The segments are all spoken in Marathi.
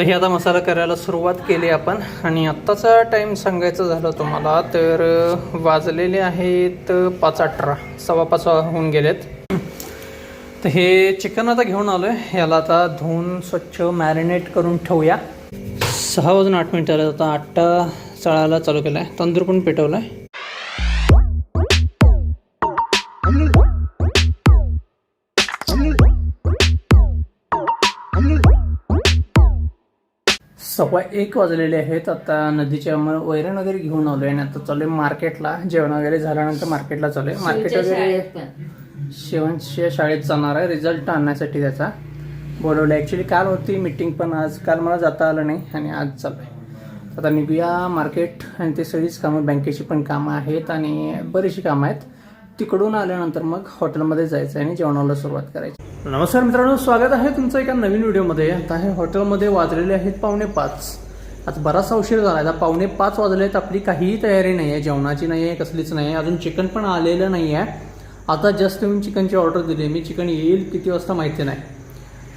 तर हे आता मसाला करायला सुरुवात केली आपण. आणि आत्ताचा टाईम सांगायचं झालं तुम्हाला तर वाजलेले आहेत पाच अठरा सव्वा पाच होऊन गेलेत. तर हे चिकन आता घेऊन आलो आहे याला आता धुवून स्वच्छ मॅरिनेट करून ठेवूया. सहा वाजून आठ मिनटं आलं आता आट्टा चळायला चालू केला आहे तंदूर पण पेटवला आहे सव्वा एक वाजलेले आहेत. आता नदीच्या वैरण वगैरे घेऊन आलोय आणि आता चालू आहे मार्केटला. जेवण वगैरे झाल्यानंतर मार्केटला चालू आहे मार्केट वगैरे शिवणच्या शाळेत जाणार आहे. रिझल्ट आणण्यासाठी त्याचा. बोलवलं ॲक्च्युली काल होती मीटिंग पण आज काल मला जाता आलं नाही आणि आज चालू आहे आता निघूया मार्केट आणि ते सगळीच कामं बँकेची पण कामं आहेत आणि बरीचशी कामं आहेत. तिकडून आल्यानंतर मग हॉटेलमध्ये जायचं आहे आणि जेवणाला सुरुवात करायची. नमस्कार मित्रांनो स्वागत आहे तुमचं एका नवीन व्हिडिओमध्ये. आता हे हॉटेलमध्ये वाजलेले आहेत पावणे पाच. आता बराचसा उशीर झाला आता पावणे पाच वाजले आहेत आपली काहीही तयारी नाही आहे जेवणाची नाही आहे कसलीच नाही आहे अजून चिकन पण आलेलं नाही आहे आता जस्ट मी चिकनची ऑर्डर दिली. मी चिकन येईल किती वाजता माहिती नाही.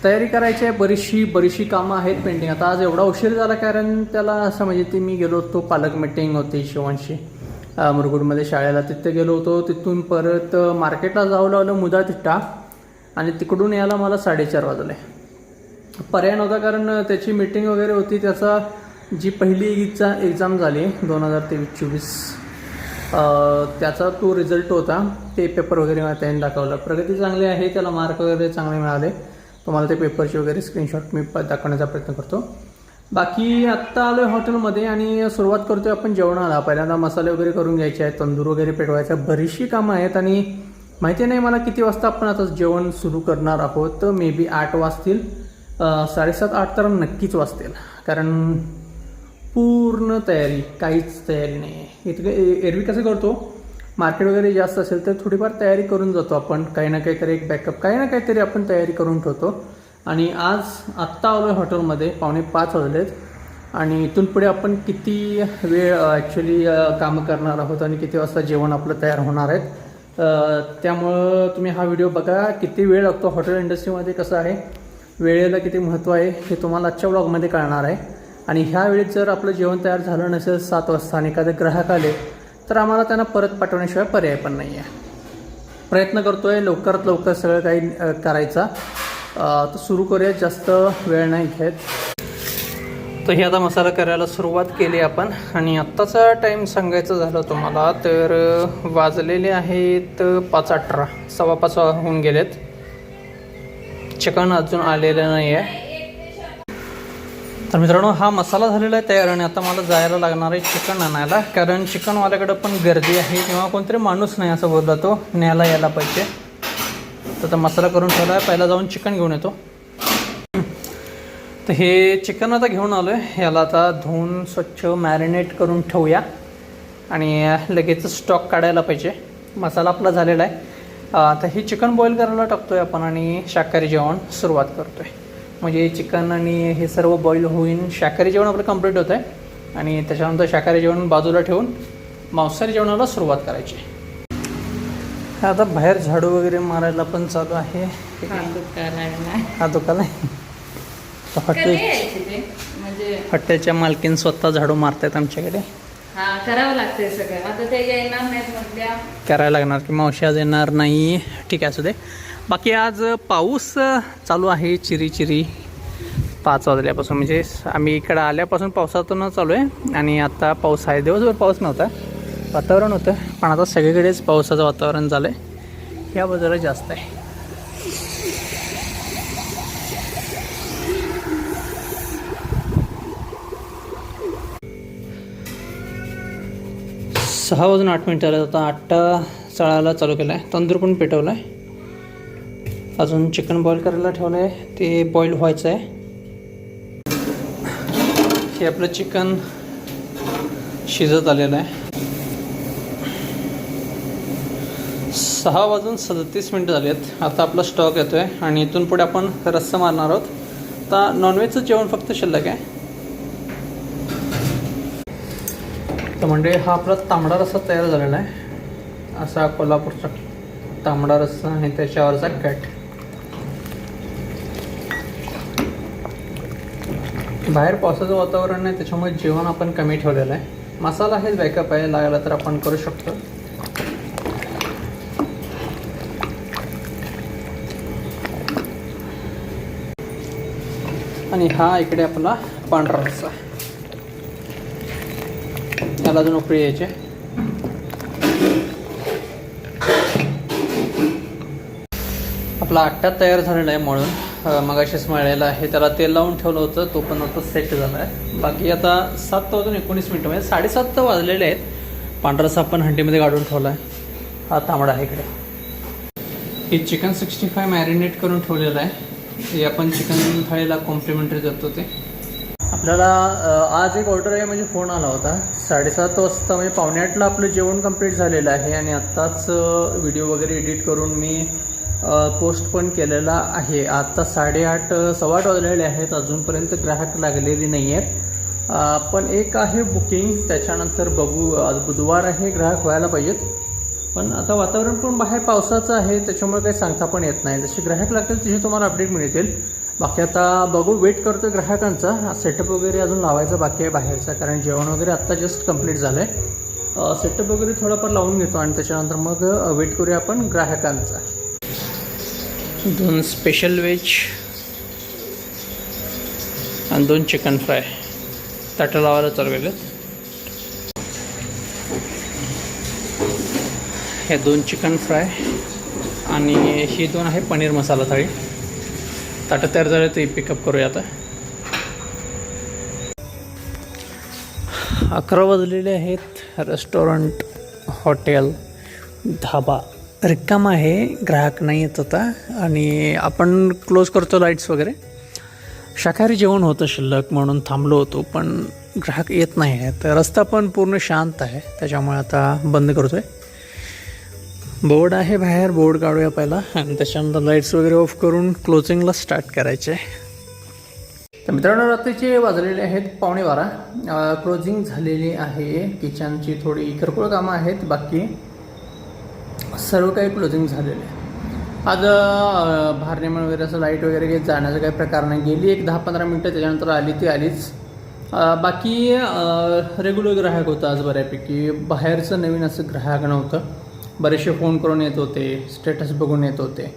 तयारी करायची आहे. बरीचशी बरीचशी कामं आहेत पेंटिंग आता आज एवढा उशीर झाला कारण त्याला असं म्हणजे ती मी गेलो होतो. पालक मिटिंग होती शिवांशी. मुरगुडमध्ये शाळेला तिथे गेलो होतो. तिथून परत मार्केटला जाऊ लागलं मुदा तिट्टा आणि तिकडून यायला मला साडेचार वाजले. पर्याय नव्हता कारण त्याची मीटिंग वगैरे होती. त्याचा जी पहिली एक्झा एक्झाम झाली दोन हजार तेवीस चोवीस त्याचा तो रिझल्ट होता. ते पेपर वगैरे मला त्यांनी दाखवला. प्रगती चांगली आहे त्याला मार्क वगैरे चांगले मिळाले. तुम्हाला ते पेपरचे वगैरे स्क्रीनशॉट मी प- दाखवण्याचा प्रयत्न करतो. बाकी आत्ता आलो आहे हॉटेलमध्ये आणि सुरुवात करतोय आपण जेवणाला. पहिल्यांदा मसाले वगैरे करून घ्यायचे आहेत तंदूर वगैरे पेटवायचा बरीचशी कामं आहेत आणि माहिती नाही मला किती वाजता आपण आता जेवण सुरू करणार आहोत. तर मे बी आठ वाजतील. साडेसात आठ तर नक्कीच वाजतील. कारण पूर्ण तयारी काहीच तयारी नाही. आहे इतकं ए- एरवी कसं करतो? मार्केट वगैरे जास्त असेल तर थोडीफार तयारी करून जातो आपण. काही ना काहीतरी एक बॅकअप काही ना काहीतरी आपण तयारी करून ठेवतो. आणि आज आत्ता आलो आहे हॉटेलमध्ये पावणे पाच वाजलेत. आणि इथून पुढे आपण किती वेळ ॲक्च्युली कामं करणार आहोत आणि किती वाजता जेवण आपलं तयार होणार आहेत. त्यामुळं तुम्ही हा व्हिडिओ बघा किती वेळ लागतो हॉटेल इंडस्ट्रीमध्ये कसं आहे वेळेला किती महत्त्व आहे हे तुम्हाला आजच्या ब्लॉगमध्ये कळणार आहे. आणि ह्या वेळेत जर आपलं जेवण तयार झालं नसेल सात वाजता आणि एखादे ग्राहक आले तर आम्हाला त्यांना परत पाठवण्याशिवाय पर्याय पण नाही आहे प्रयत्न करतो आहे लवकरात लवकर सगळं काही करायचा. तर सुरू करूया जास्त वेळ नाही घेत. तर हे आता मसाला करायला सुरुवात केली आपण. आणि आत्ताचा टाईम सांगायचं झालं तुम्हाला तर वाजलेले आहेत पाच अठरा. सव्वा पाच होऊन गेलेत. चिकन अजून आलेलं नाही आहे तर मित्रांनो हा मसाला झालेला आहे तयार. आणि आता मला जायला लागणार आहे चिकन आणायला. कारण चिकनवाल्याकडं पण गर्दी आहे किंवा कोणतरी माणूस नाही असं बोलला तो. न्यायला यायला पाहिजे. तर आता मसाला करून ठेवला आहे पहिला जाऊन चिकन घेऊन येतो. तर हे चिकन आता घेऊन आलो आहे याला आता धुवून स्वच्छ मॅरिनेट करून ठेवूया. आणि लगेच स्टॉक काढायला पाहिजे. मसाला आपला झालेला आहे. आता हे चिकन बॉईल करायला टाकतो आहे आपण आणि शाकाहारी जेवण सुरुवात करतो आहे म्हणजे चिकन आणि हे सर्व बॉईल होईन शाकाहारी जेवण आपलं कंप्लीट होतं आहे आणि त्याच्यानंतर शाकाहारी जेवण बाजूला ठेवून मांसाहारी जेवणाला सुरुवात करायची. आता बाहेर झाडू वगैरे मारायला पण चालू आहे. हा दुकान आहे हॉटेल म्हणजे हॉटेलच्या मालकीन स्वतः झाडू मारतायत आमच्याकडे. करावं लागतंय सगळं. आता ते येणार नाहीत म्हटल्या. करायला लागणार की मावशी आज येणार नाही. ठीक आहे असू दे. बाकी आज पाऊस चालू आहे चिरी चिरी. पाच वाजल्यापासून. म्हणजे आम्ही इकडं आल्यापासून पावसातून चालू आहे. आणि आता पाऊस आहे. दिवसभर पाऊस नव्हता. वातावरण होतं पण आता सगळीकडेच पावसाचं वातावरण झालं आहे या बाजूला जास्त आहे. सहा वाजून आठ मिनिटं आले आता आट्टा चळायला चालू केला आहे तंदूर पण पेटवला आहे अजून चिकन बॉईल करायला ठेवलं आहे ते बॉईल व्हायचं आहे हे आपलं चिकन शिजत आलेलं आहे. सहा वाजून सदतीस मिनटं झाली आहेत आता आपला स्टॉक येतो आहे आणि इथून पुढे आपण रस्सा मारणार आहोत. आता नॉनव्हेजचं जेवण फक्त शिल्लक आहे. तर म्हणजे हा आपला तांबडा रस्सा तयार झालेला आहे. असा कोल्हापूरचा तांबडा रस्सा आणि त्याच्यावरचा कॅट. बाहेर पावसाचं वातावरण आहे त्याच्यामुळे जेवण आपण कमी ठेवलेलं आहे. मसाला हेच बॅकअप आहे लागला तर आपण करू शकतो. आणि हा इकडे आपला पांढरा रस्सा याला अजून उकळी यायची. आपला आट्टा तयार झालेला आहे म्हणून मगाशीच मळलेला आहे. त्याला तेल लावून ठेवलं होतं तो पण आता सेट झाला आहे बाकी आता सात वाजून एकोणीस मिनटं म्हणजे साडेसात तर वाजलेले आहेत. पांढरासा आपण हंडीमध्ये काढून ठेवला आहे हा तांबडा आहे इकडे. हे चिकन सिक्स्टी फाय मॅरिनेट करून ठेवलेलं आहे. हे आपण चिकन थाळीला कॉम्प्लिमेंटरी देतो ते. आपल्याला आज एक ऑर्डर आहे म्हणजे फोन आला होता. साडेसात वाजता म्हणजे पावणे आठला आपलं जेवण कंप्लीट झालेलं आहे आणि आत्ताच व्हिडिओ वगैरे एडिट करून मी पोस्ट पण केलेला आहे. आत्ता साडेआठ अ, सव्वा आठ वाजलेले आहेत. अजूनपर्यंत ग्राहक लागलेले नाही आहेत पण एक आहे बुकिंग त्याच्यानंतर बघू आज बुधवार आहे ग्राहक व्हायला पाहिजेत. पण आता वातावरण पण बाहेर पावसाचं आहे त्याच्यामुळे काही सांगता पण येत नाही. जसे ग्राहक लागतील तसे तुम्हाला अपडेट मिळतील. बाकी आता बघू वेट करतोय ग्राहकांचा. सेटअप वगैरे अजून लावायचा बाकी आहे बाहेरचा कारण जेवण वगैरे आत्ता जस्ट कंप्लीट झालं आहे सेटअप वगैरे थोडाफार लावून घेतो आणि त्याच्यानंतर मग वेट करूया आपण ग्राहकांचा. दोन स्पेशल वेज आणि दोन चिकन फ्राय ताटं लावायला चालू केलेत हे दोन चिकन फ्राय आणि ही दोन आहे पनीर मसाला थाळी. ताटं तयार झाले ते पिकअप करूया आता. अकरा वाजलेले आहेत रेस्टॉरंट हॉटेल धाबा रिकाम आहे ग्राहक नाही येत आता. आणि आपण क्लोज करतो लाईट्स वगैरे. शाकाहारी जेवण होतं शिल्लक म्हणून थांबलो होतो पण ग्राहक येत नाही आहे तर रस्ता पण पूर्ण शांत आहे त्याच्यामुळे आता बंद करतो आहे बोर्ड आहे बाहेर बोर्ड काढूया पहिला. आणि त्याच्यानंतर लाईट्स वगैरे ऑफ करून क्लोजिंगला स्टार्ट करायचे. तर मित्रांनो रात्रीचे वाजलेले आहेत पावणे बारा. क्लोजिंग झालेली आहे. किचनची थोडी किरकोळ कामं आहेत. बाकी सर्व काही क्लोजिंग झालेले आहे. आज अं, वगैरे असं लाइट वगैरे काही जाण्याचा काही प्रकार नाही. गेली एक दहा पंधरा मिनटं त्याच्यानंतर आली ती आलीच. बाकी रेग्युलर ग्राहक होतं आज बऱ्यापैकी. बाहेरचं नवीन असं ग्राहक नव्हतं. बरेचसे फोन करून येत होते स्टेटस बघून येत होते.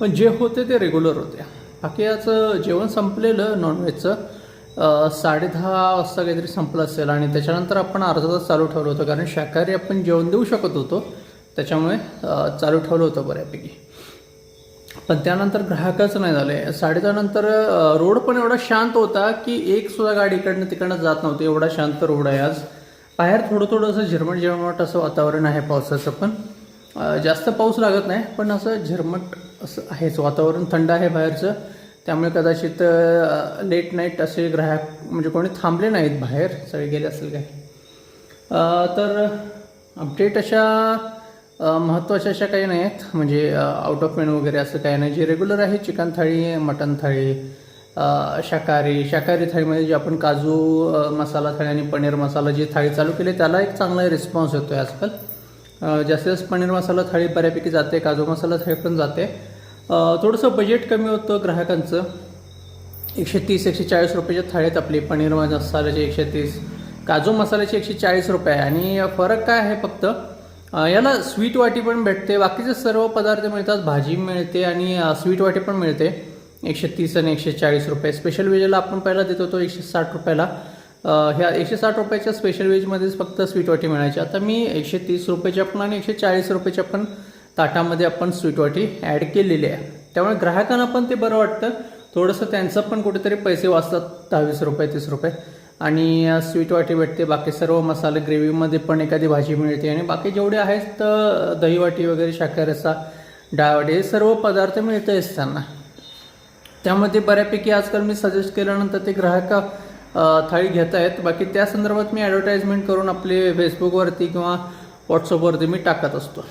पण जे होते ते रेग्युलर होते. बाकी आज जेवण संपलेलं नॉनव्हेजचं साडे दहा वाजता काहीतरी संपलं असेल आणि त्याच्यानंतर आपण अर्धा तास चालू ठेवलं होतं. कारण शाकाहारी आपण जेवण देऊ शकत होतो. त्याच्यामुळे चालू ठेवलं होतं बऱ्यापैकी. पण त्यानंतर ग्राहकच नाही झाले. साडेदहानंतर रोड पण एवढा शांत होता की एक सुद्धा गाडी इकडनं तिकडनं जात नव्हती. एवढा शांत रोड आहे आज. बाहेर थोडं थोडं असं झिरमट झिरमट असं वातावरण आहे पावसाचं पण. जास्त पाऊस लागत नाही पण असं झिरमट असं आहेच. वातावरण थंड आहे बाहेरचं. त्यामुळे कदाचित लेट नाईट असे ग्राहक म्हणजे कोणी थांबले नाहीत बाहेर सगळे गेले असेल काय तर अपडेट अशा महत्त्वाच्या अशा काही नाही आहेत म्हणजे आउट ऑफ मेन वगैरे असं काही नाही. जे रेग्युलर आहे चिकन थाळी मटन थाळी शाकाहारी. शाकाहारी थाळीमध्ये जे आपण काजू मसाला थाळी आणि पनीर मसाला जी थाळी चालू केली त्याला एक चांगला रिस्पॉन्स येतो आहे आजकाल. जास्तीत जास्त पनीर मसाला थाळी बऱ्यापैकी जाते काजू मसाला थाळी पण जाते. थोडंसं बजेट कमी होतं ग्राहकांचं. एकशे तीस एकशे चाळीस रुपयाच्या थाळीत आपली पनीर मसाल्याची एकशे तीस काजू मसाल्याची एकशे चाळीस रुपये. आहे आणि फरक काय आहे फक्त याला स्वीट वाटी पण भेटते बाकीचे सर्व पदार्थ मिळतात भाजी मिळते आणि स्वीट वाटी पण मिळते. एकशे तीस आणि एकशे चाळीस रुपये. स्पेशल वेजेला आपण पहिला देत होतो एकशे साठ रुपयाला. ह्या एकशे साठ रुपयाच्या स्पेशल वेजमध्येच फक्त स्वीट वाटी मिळायची आता मी एकशे तीस रुपयाच्या पण आणि एकशे चाळीस रुपयाच्या पण ताटामध्ये आपण स्वीट वाटी ॲड केलेली आहे. त्यामुळे ग्राहकांना पण ते बरं वाटतं. थोडंसं त्यांचं पण कुठेतरी पैसे वाचतात दहावीस रुपये तीस रुपये. आणि स्वीट वाटी भेटते बाकी सर्व मसाले ग्रेव्हीमध्ये पण एखादी भाजी मिळते. आणि बाकी जेवढे आहेत तर दहीवाटी वगैरे शाकाहारी डाळवाटी डाळ हे सर्व पदार्थ मिळतेच त्यांना त्यामध्ये बऱ्यापैकी आजकाल मी सजेस्ट केल्यानंतर ते ग्राहक थाळी घेत आहेत. बाकी त्या संदर्भात मी ॲडव्हर्टाईजमेंट करून आपले फेसबुकवरती किंवा व्हॉट्सअपवरती मी टाकत असतो.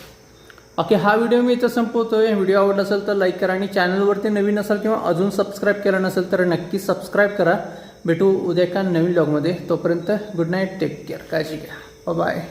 बाकी हा व्हिडिओ मी इथं संपवतोय. व्हिडिओ आवडला असेल तर लाईक करा आणि चॅनलवरती नवीन असाल किंवा अजून सबस्क्राईब केलं नसेल तर नक्की सबस्क्राईब करा. भेटू उद्या एका नवीन ब्लॉगमध्ये तोपर्यंत गुड नाईट टेक केअर काळजी घ्या. बाय